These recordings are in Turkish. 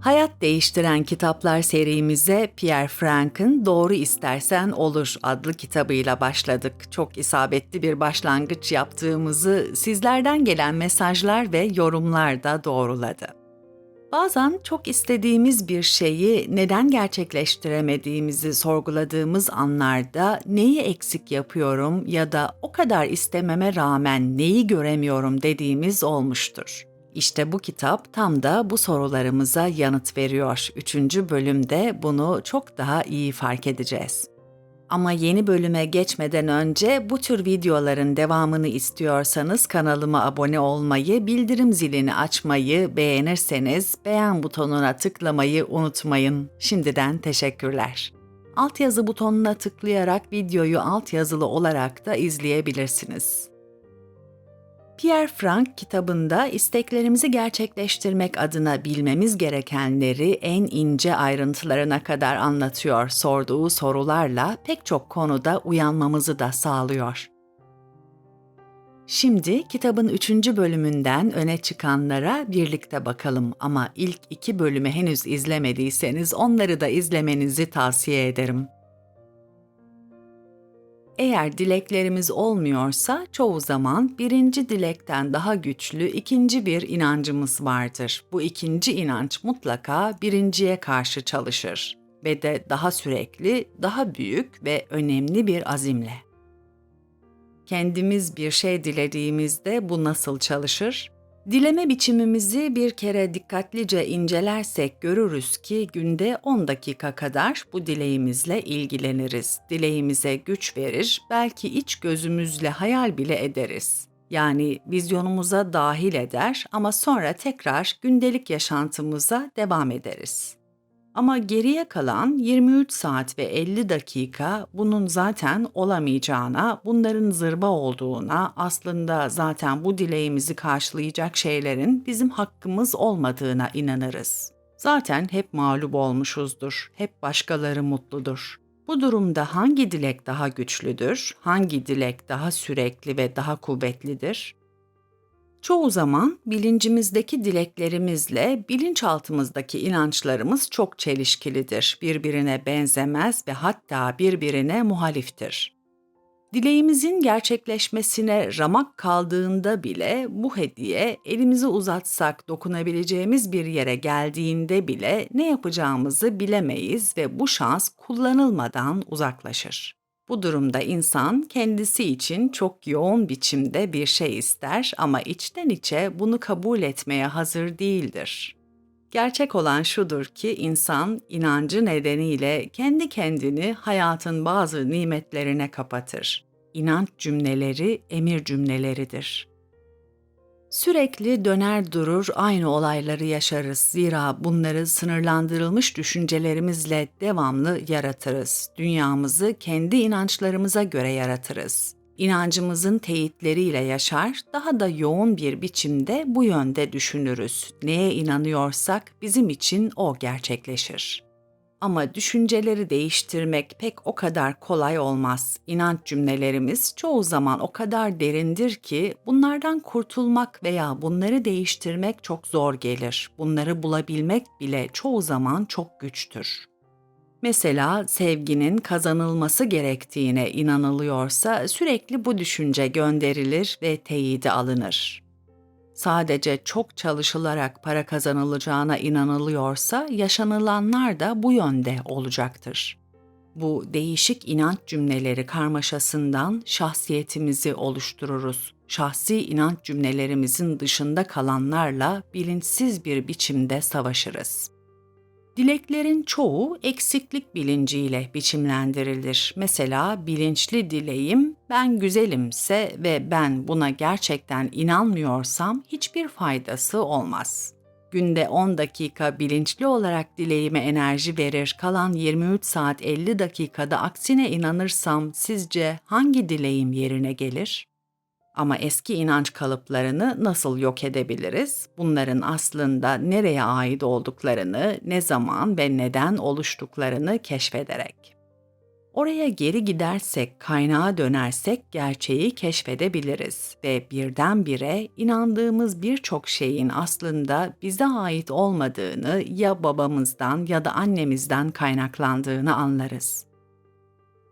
Hayat Değiştiren Kitaplar serimize Pierre Frank'ın Doğru İstersen Olur adlı kitabıyla başladık. Çok isabetli bir başlangıç yaptığımızı sizlerden gelen mesajlar ve yorumlar da doğruladı. Bazen çok istediğimiz bir şeyi neden gerçekleştiremediğimizi sorguladığımız anlarda neyi eksik yapıyorum ya da o kadar istememe rağmen neyi göremiyorum dediğimiz olmuştur. İşte bu kitap tam da bu sorularımıza yanıt veriyor. Üçüncü bölümde bunu çok daha iyi fark edeceğiz. Ama yeni bölüme geçmeden önce bu tür videoların devamını istiyorsanız kanalıma abone olmayı, bildirim zilini açmayı, beğenirseniz beğen butonuna tıklamayı unutmayın. Şimdiden teşekkürler. Altyazı butonuna tıklayarak videoyu altyazılı olarak da izleyebilirsiniz. Pierre Frank kitabında isteklerimizi gerçekleştirmek adına bilmemiz gerekenleri en ince ayrıntılarına kadar anlatıyor. Sorduğu sorularla pek çok konuda uyanmamızı da sağlıyor. Şimdi kitabın üçüncü bölümünden öne çıkanlara birlikte bakalım ama ilk iki bölümü henüz izlemediyseniz onları da izlemenizi tavsiye ederim. Eğer dileklerimiz olmuyorsa çoğu zaman birinci dilekten daha güçlü ikinci bir inancımız vardır. Bu ikinci inanç mutlaka birinciye karşı çalışır ve de daha sürekli, daha büyük ve önemli bir azimle. Kendimiz bir şey dilediğimizde bu nasıl çalışır? Dileme biçimimizi bir kere dikkatlice incelersek görürüz ki günde 10 dakika kadar bu dileğimizle ilgileniriz. Dileğimize güç verir, belki iç gözümüzle hayal bile ederiz. Yani vizyonumuza dahil eder ama sonra tekrar gündelik yaşantımıza devam ederiz. Ama geriye kalan 23 saat ve 50 dakika bunun zaten olamayacağına, bunların zırba olduğuna, aslında zaten bu dileğimizi karşılayacak şeylerin bizim hakkımız olmadığına inanırız. Zaten hep mağlup olmuşuzdur, hep başkaları mutludur. Bu durumda hangi dilek daha güçlüdür? Hangi dilek daha sürekli ve daha kuvvetlidir? Çoğu zaman bilincimizdeki dileklerimizle bilinçaltımızdaki inançlarımız çok çelişkilidir. Birbirine benzemez ve hatta birbirine muhaliftir. Dileğimizin gerçekleşmesine ramak kaldığında bile bu hediye elimizi uzatsak dokunabileceğimiz bir yere geldiğinde bile ne yapacağımızı bilemeyiz ve bu şans kullanılmadan uzaklaşır. Bu durumda insan kendisi için çok yoğun biçimde bir şey ister ama içten içe bunu kabul etmeye hazır değildir. Gerçek olan şudur ki insan inancı nedeniyle kendi kendini hayatın bazı nimetlerine kapatır. İnanç cümleleri emir cümleleridir. Sürekli döner durur aynı olayları yaşarız. Zira bunları sınırlandırılmış düşüncelerimizle devamlı yaratırız. Dünyamızı kendi inançlarımıza göre yaratırız. İnancımızın teyitleriyle yaşar, daha da yoğun bir biçimde bu yönde düşünürüz. Neye inanıyorsak bizim için o gerçekleşir. Ama düşünceleri değiştirmek pek o kadar kolay olmaz. İnanç cümlelerimiz çoğu zaman o kadar derindir ki bunlardan kurtulmak veya bunları değiştirmek çok zor gelir. Bunları bulabilmek bile çoğu zaman çok güçtür. Mesela sevginin kazanılması gerektiğine inanılıyorsa sürekli bu düşünce gönderilir ve teyidi alınır sadece çok çalışılarak para kazanılacağına inanılıyorsa yaşanılanlar da bu yönde olacaktır. Bu değişik inanç cümleleri karmaşasından şahsiyetimizi oluştururuz. Şahsi inanç cümlelerimizin dışında kalanlarla bilinçsiz bir biçimde savaşırız. Dileklerin çoğu eksiklik bilinciyle biçimlendirilir. Mesela bilinçli dileğim ben güzelimse ve ben buna gerçekten inanmıyorsam hiçbir faydası olmaz. Günde 10 dakika bilinçli olarak dileğime enerji verir, kalan 23 saat 50 dakikada aksine inanırsam sizce hangi dileğim yerine gelir? Ama eski inanç kalıplarını nasıl yok edebiliriz? Bunların aslında nereye ait olduklarını, ne zaman ve neden oluştuklarını keşfederek. Oraya geri gidersek, kaynağa dönersek gerçeği keşfedebiliriz ve birdenbire inandığımız birçok şeyin aslında bize ait olmadığını ya babamızdan ya da annemizden kaynaklandığını anlarız.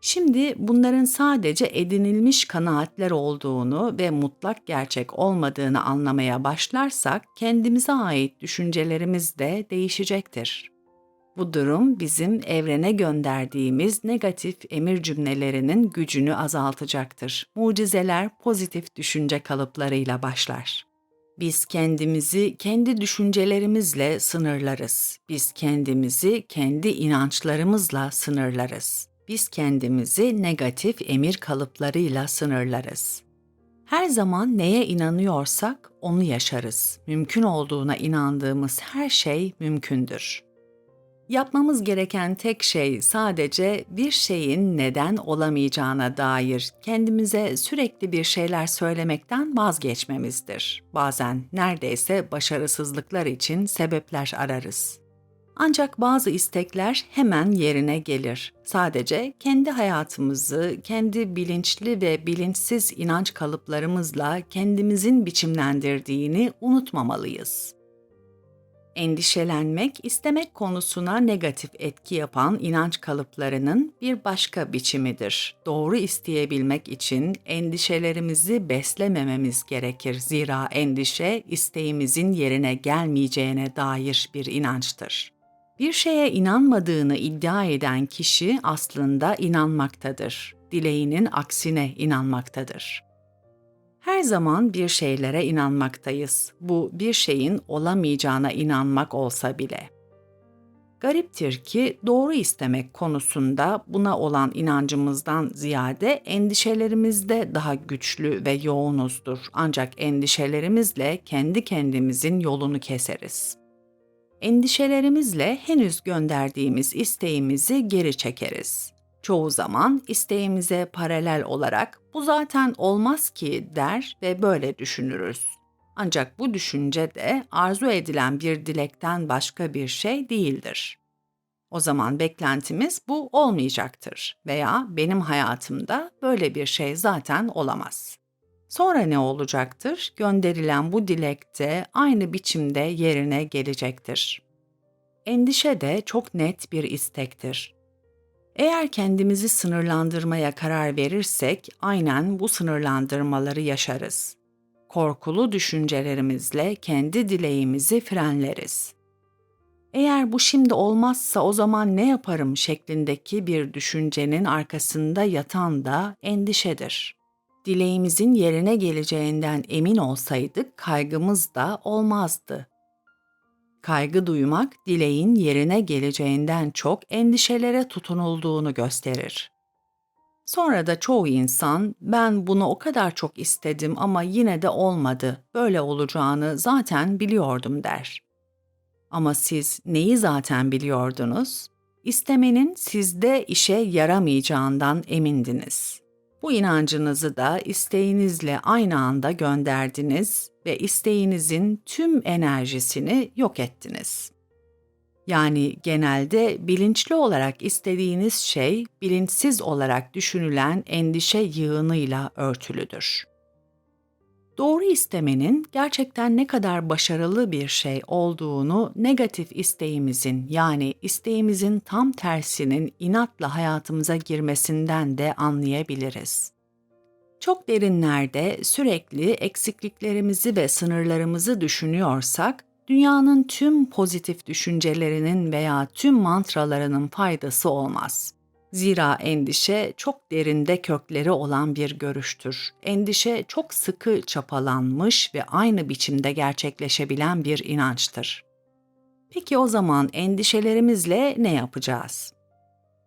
Şimdi bunların sadece edinilmiş kanaatler olduğunu ve mutlak gerçek olmadığını anlamaya başlarsak kendimize ait düşüncelerimiz de değişecektir. Bu durum bizim evrene gönderdiğimiz negatif emir cümlelerinin gücünü azaltacaktır. Mucizeler pozitif düşünce kalıplarıyla başlar. Biz kendimizi kendi düşüncelerimizle sınırlarız. Biz kendimizi kendi inançlarımızla sınırlarız. Biz kendimizi negatif emir kalıplarıyla sınırlarız. Her zaman neye inanıyorsak onu yaşarız. Mümkün olduğuna inandığımız her şey mümkündür. Yapmamız gereken tek şey sadece bir şeyin neden olamayacağına dair kendimize sürekli bir şeyler söylemekten vazgeçmemizdir. Bazen neredeyse başarısızlıklar için sebepler ararız. Ancak bazı istekler hemen yerine gelir. Sadece kendi hayatımızı, kendi bilinçli ve bilinçsiz inanç kalıplarımızla kendimizin biçimlendirdiğini unutmamalıyız. Endişelenmek, istemek konusuna negatif etki yapan inanç kalıplarının bir başka biçimidir. Doğru isteyebilmek için endişelerimizi beslemememiz gerekir. Zira endişe isteğimizin yerine gelmeyeceğine dair bir inançtır. Bir şeye inanmadığını iddia eden kişi aslında inanmaktadır. Dileğinin aksine inanmaktadır. Her zaman bir şeylere inanmaktayız. Bu bir şeyin olamayacağına inanmak olsa bile. Gariptir ki doğru istemek konusunda buna olan inancımızdan ziyade endişelerimizde daha güçlü ve yoğunuzdur. Ancak endişelerimizle kendi kendimizin yolunu keseriz. Endişelerimizle henüz gönderdiğimiz isteğimizi geri çekeriz. Çoğu zaman isteğimize paralel olarak bu zaten olmaz ki der ve böyle düşünürüz. Ancak bu düşünce de arzu edilen bir dilekten başka bir şey değildir. O zaman beklentimiz bu olmayacaktır veya benim hayatımda böyle bir şey zaten olamaz. Sonra ne olacaktır? Gönderilen bu dilekte aynı biçimde yerine gelecektir. Endişe de çok net bir istektir. Eğer kendimizi sınırlandırmaya karar verirsek aynen bu sınırlandırmaları yaşarız. Korkulu düşüncelerimizle kendi dileğimizi frenleriz. Eğer bu şimdi olmazsa o zaman ne yaparım şeklindeki bir düşüncenin arkasında yatan da endişedir. Dileğimizin yerine geleceğinden emin olsaydık kaygımız da olmazdı. Kaygı duymak dileğin yerine geleceğinden çok endişelere tutunulduğunu gösterir. Sonra da çoğu insan ben bunu o kadar çok istedim ama yine de olmadı. Böyle olacağını zaten biliyordum der. Ama siz neyi zaten biliyordunuz? İstemenin sizde işe yaramayacağından emindiniz. Bu inancınızı da isteğinizle aynı anda gönderdiniz ve isteğinizin tüm enerjisini yok ettiniz. Yani genelde bilinçli olarak istediğiniz şey bilinçsiz olarak düşünülen endişe yığınıyla örtülüdür. Doğru istemenin gerçekten ne kadar başarılı bir şey olduğunu negatif isteğimizin yani isteğimizin tam tersinin inatla hayatımıza girmesinden de anlayabiliriz. Çok derinlerde sürekli eksikliklerimizi ve sınırlarımızı düşünüyorsak, dünyanın tüm pozitif düşüncelerinin veya tüm mantralarının faydası olmaz. Zira endişe çok derinde kökleri olan bir görüştür. Endişe çok sıkı çapalanmış ve aynı biçimde gerçekleşebilen bir inançtır. Peki o zaman endişelerimizle ne yapacağız?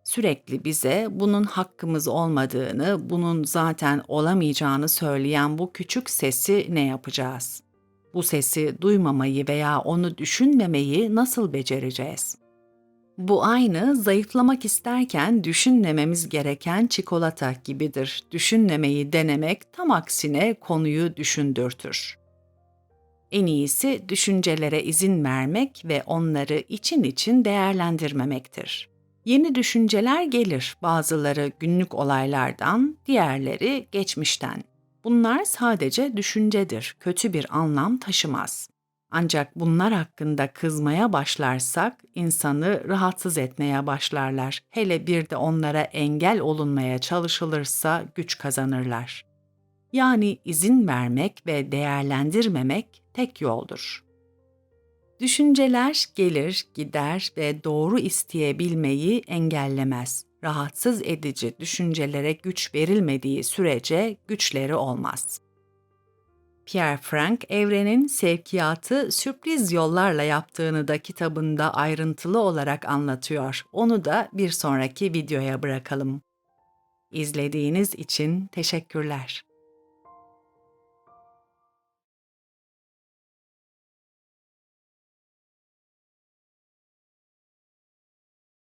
Sürekli bize bunun hakkımız olmadığını, bunun zaten olamayacağını söyleyen bu küçük sesi ne yapacağız? Bu sesi duymamayı veya onu düşünmemeyi nasıl becereceğiz? Bu aynı zayıflamak isterken düşünmememiz gereken çikolata gibidir. Düşünmemeyi denemek tam aksine konuyu düşündürtür. En iyisi düşüncelere izin vermek ve onları için için değerlendirmemektir. Yeni düşünceler gelir. Bazıları günlük olaylardan, diğerleri geçmişten. Bunlar sadece düşüncedir, kötü bir anlam taşımaz. Ancak bunlar hakkında kızmaya başlarsak insanı rahatsız etmeye başlarlar. Hele bir de onlara engel olunmaya çalışılırsa güç kazanırlar. Yani izin vermek ve değerlendirmemek tek yoldur. Düşünceler gelir, gider ve doğru isteyebilmeyi engellemez. Rahatsız edici düşüncelere güç verilmediği sürece güçleri olmaz. Pierre Frank, evrenin sevkiyatı sürpriz yollarla yaptığını da kitabında ayrıntılı olarak anlatıyor. Onu da bir sonraki videoya bırakalım. İzlediğiniz için teşekkürler.